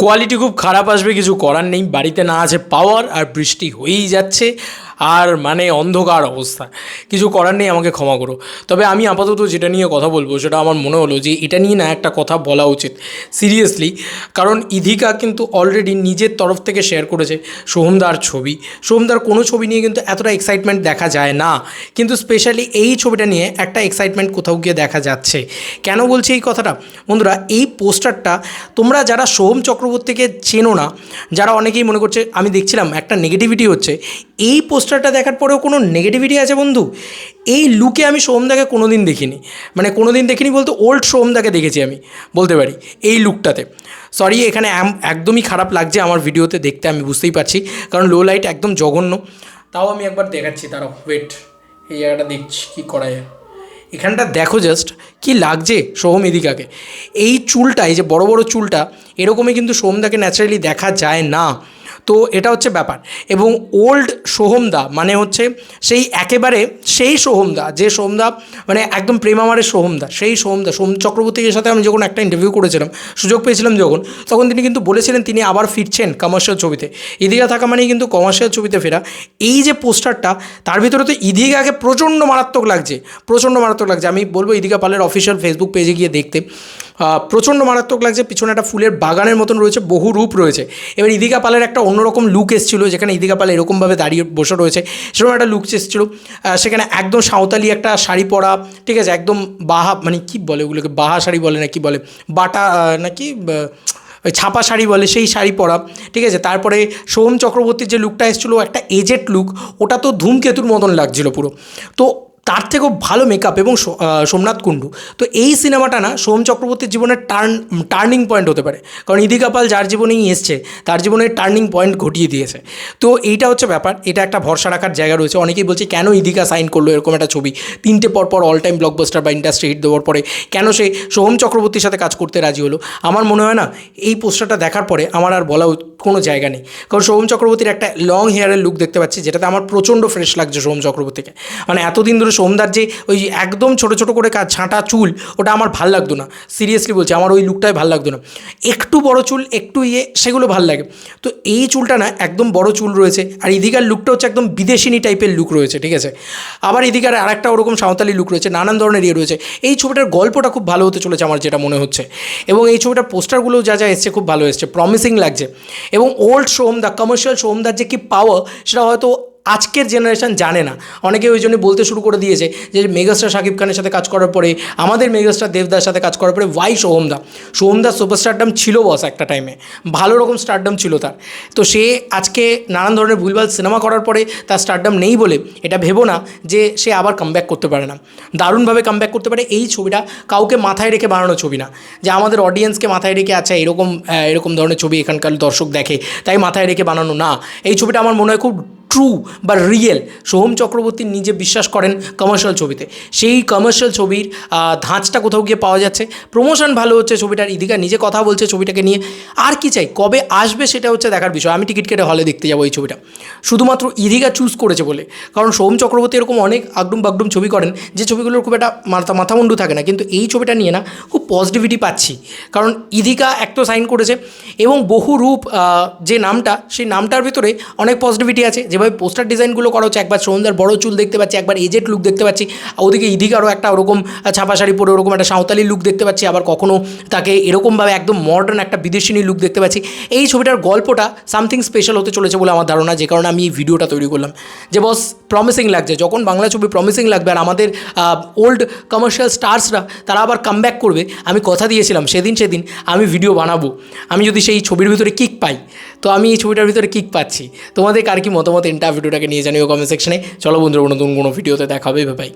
Quality খুব খারাপ আসবে, কিছু করার নেই, বাড়িতে না আছে পাওয়ার আর বৃষ্টি হয়েই যাচ্ছে। আর মানে অন্ধকার অবস্থা। কিছু করার নেই, আমাকে ক্ষমা করো। তবে আমি আপাতত যেটা নিয়ে কথা বলব, সেটা আমার মনে হলো যে এটা নিয়ে না একটা কথা বলা উচিত। সিরিয়াসলি কারণ ইধিকা কিন্তু অলরেডি নিজের তরফ থেকে শেয়ার করেছে সোহমদার ছবি। সোহমদার কোনো ছবি নিয়ে কিন্তু এতটা এক্সাইটমেন্ট দেখা যায় না। কিন্তু স্পেশালি এই ছবিটা নিয়ে একটা এক্সাইটমেন্ট কোথাও গিয়ে দেখা যাচ্ছে। কেন বলছি এই কথাটা? বন্ধুরা, এই পোস্টারটা তোমরা যারা সোহম চক্রবর্তীকে চেনো না, যারা অনেকেই মনে করছে, আমি দেখছিলাম একটা নেগেটিভিটি হচ্ছে এই পোস্টারটা দেখার পরেও কোনো নেগেটিভিটি আছে বন্ধু? এই লুকে আমি সোহমদাকে কোনো দিন দেখিনি। মানে কোনো দিন দেখিনি বলতে ওল্ড সোহমদাকে দেখেছি আমি, বলতে পারি, এই লুকটাতে সরি এখানে একদমই খারাপ লাগছে আমার ভিডিওতে দেখতে, আমি বুঝতেই পারছি, কারণ লো লাইট একদম জঘন্য। তাও আমি একবার দেখাচ্ছি তারা ওয়েট এই জায়গাটা দেখছি কী করা যায়। এখানটা দেখো জাস্ট কি লাগছে সোহম এদিকাকে। এই চুলটা, এই যে বড় বড় চুলটা, এরকমই কিন্তু সোহমদাকে ন্যাচারালি দেখা যায় না। তো এটা হচ্ছে ব্যাপার। এবং ওল্ড সোহমদা মানে হচ্ছে সেই একেবারে সেই সোহমদা, যে সোহমদা মানে একদম প্রেমামারের সোহমদা, সেই সোহমদা সোম চক্রবর্তীর সাথে আমি যখন একটা ইন্টারভিউ করেছিলাম, সুযোগ পেয়েছিলাম যখন, তখন তিনি কিন্তু বলেছিলেন তিনি আবার ফিরছেন কমার্শিয়াল ছবিতে। ইদিকা থাকা মানেই কিন্তু কমার্শিয়াল ছবিতে ফেরা। এই যে পোস্টারটা, তার ভিতরে তো ইদিকাকে প্রচণ্ড মারাত্মক লাগছে, প্রচণ্ড মারাত্মক লাগছে। আমি বলব ইদিকা পালের অফিসিয়াল ফেসবুক পেজে গিয়ে দেখতে। প্রচণ্ড মারাত্মক লাগছে, পিছনে একটা ফুলের বাগানের মতন রয়েছে, বহু রূপ রয়েছে। এবার ইদিকা পালের একটা অন্যরকম লুক এসেছিল, যেখানে ইদিকা পাল এরকমভাবে দাঁড়িয়ে বসে রয়েছে, সেরকম একটা লুক এসেছিল। সেখানে একদম সাঁওতালি একটা শাড়ি পরা, ঠিক আছে, একদম বাহা মানে কি বলে ওগুলোকে, বাহা শাড়ি বলে না কি বলে, বাটা নাকি ওই ছাপা শাড়ি বলে, সেই শাড়ি পরা, ঠিক আছে। তারপরে সোম চক্রবর্তীর যে লুকটা এসেছিল, একটা এজেড লুক ওটা তো ধূমকেতুর মতন লাগছিল পুরো। তো তার থেকেও ভালো মেকআপ এবং সোমনাথ কুণ্ডু। তো এই সিনেমাটা না সোম চক্রবর্তীর জীবনের টার্ন টার্নিং পয়েন্ট হতে পারে। কারণ ইদিকা পাল যার জীবনেই এসছে, তার জীবনের টার্নিং পয়েন্ট ঘটিয়ে দিয়েছে। তো এইটা হচ্ছে ব্যাপার, এটা একটা ভরসা রাখার জায়গা রয়েছে। অনেকেই বলছে, কেন ইদিকা সাইন করল এরকম একটা ছবি? তিনটে পর পর অল টাইম ব্লকবাস্টার বা ইন্ডাস্ট্রি হিট দেওয়ার পরে, কেন সে সোহম চক্রবর্তীর সাথে কাজ করতে রাজি হলো? আমার মনে হয় না, এই পোস্টারটা দেখার পরে আমার আর বলা কোনো জায়গা নেই। কারণ সোহম চক্রবর্তীর একটা লং হেয়ারের লুক দেখতে পাচ্ছি, যেটাতে আমার প্রচণ্ড ফ্রেশ লাগছে সোহম চক্রবর্তীকে। মানে এতদিন ধরে সোমদার যে ওই একদম ছোটো ছোটো করে ছাঁটা চুল, ওটা আমার ভালো লাগতো না। সিরিয়াসলি বলছি, আমার ওই লুকটাই ভালো লাগতো না। একটু বড় চুল, একটু ইয়ে সেগুলো ভালো লাগে। তো এই চুলটা না, একদম বড় চুল রয়েছে, আর ইদিকার লুকটা হচ্ছে একদম বিদেশিনী টাইপের লুক রয়েছে, ঠিক আছে? আবার এদিকার আরেকটা ওরকম সাঁওতালি লুক রয়েছে, নানান ধরনের ইয়ে রয়েছে। এই ছবিটার গল্পটা খুব ভালো হতে চলেছে আমার যেটা মনে হচ্ছে। এবং এই ছবিটার পোস্টারগুলো যা যা এসছে খুব ভালো এসছে প্রমিসিং লাগছে। এবং ওল্ড সোমদা কমার্শিয়াল সোমদার যে কি পাওয়ার সেটা হয়তো আজকের জেনারেশান জানে না। অনেকে ওই জন্য বলতে শুরু করে দিয়েছে যে মেগাস্টার শাকিব খানের সাথে কাজ করার পরে, আমাদের মেগাস্টার দেবদার সাথে কাজ করার পরে ওয়াই সোহমদা সোহমদা সুপারস্টারডাম ছিল বস একটা টাইমে ভালো রকম স্টারডাম ছিল তার। তো সে আজকে নানান ধরনের ভুলভাল সিনেমা করার পরে তার স্টারডাম নেই বলে এটা ভেবো না যে সে আবার কামব্যাক করতে পারে না। দারুণভাবে কামব্যাক করতে পারে এই ছবিটা কাউকে মাথায় রেখে বানানো ছবি না। যে আমাদের অডিয়েন্সকে মাথায় রেখে আচ্ছা এরকম এরকম ধরনের ছবি এখানকার দর্শক দেখে, তাই মাথায় রেখে বানানো না। এই ছবিটা আমার মনে হয় খুব ট্রু বা রিয়েল সোহম চক্রবর্তী নিজে বিশ্বাস করেন কমার্শিয়াল ছবিতে। সেই কমার্শিয়াল ছবির ধাঁচটা কোথাও গিয়ে পাওয়া যাচ্ছে। প্রমোশন ভালো হচ্ছে ছবিটার। ইদিকা নিজে কথা বলছে ছবিটাকে নিয়ে। আর কি চাই? কবে আসবে সেটা হচ্ছে দেখার বিষয়। আমি টিকিট কেটে হলে দেখতে যাব এই ছবিটা। শুধুমাত্র ইদিকা চুজ করেছে বলে। কারণ সোহম চক্রবর্তী এরকম অনেক আগডুম বাগডুম ছবি করেন, যে ছবিগুলোর খুব একটা মাথা, মাথামুন্ডু থাকে না। কিন্তু এই ছবিটা নিয়ে না খুব পজিটিভিটি পাচ্ছি। কারণ ইদিকা এক তো সাইন করেছে এবং বহু রূপ যে নামটা, সেই নামটার ভিতরে অনেক পজিটিভিটি আছে। যেভাবে পোস্টার ডিজাইনগুলো করা হচ্ছে, একবার সন্ধ্যার বড় চুল দেখতে পাচ্ছি, একবার এজেড লুক দেখতে পাচ্ছি ওদিকে ইদিকারও একটা ওরকম ছাপা শাড়ি পরে ওরকম একটা সাঁওতালি লুক দেখতে পাচ্ছি, আবার কখনো তাকে এরকমভাবে একদম মডার্ন একটা বিদেশিনী লুক দেখতে পাচ্ছি। এই ছবিটার গল্পটা সামথিং স্পেশাল হতে চলেছে বলে আমার ধারণা, যে কারণে আমি এই ভিডিওটা তৈরি করলাম। যে বস প্রমিসিং লাগছে, যখন বাংলা ছবি প্রমিসিং লাগবে আর আমাদের ওল্ড কমার্শিয়াল স্টার্সরা তারা আবার কামব্যাক করবে, আমি কথা দিয়েছিলাম, সেদিন সেদিন আমি ভিডিও বানাবো। আমি যদি সেই ছবির ভিতরে কিক পাই, তো আমি এই ছবিটার ভিতরে কিক পাচ্ছি। তোমাদের কার কি মতামত? এন্টার ভিডিওটাকে নিয়ে জানিও কমেন্ট সেকশনে চলো বন্ধুরা নতুন কোনো ভিডিওতে দেখা হবে। ভাই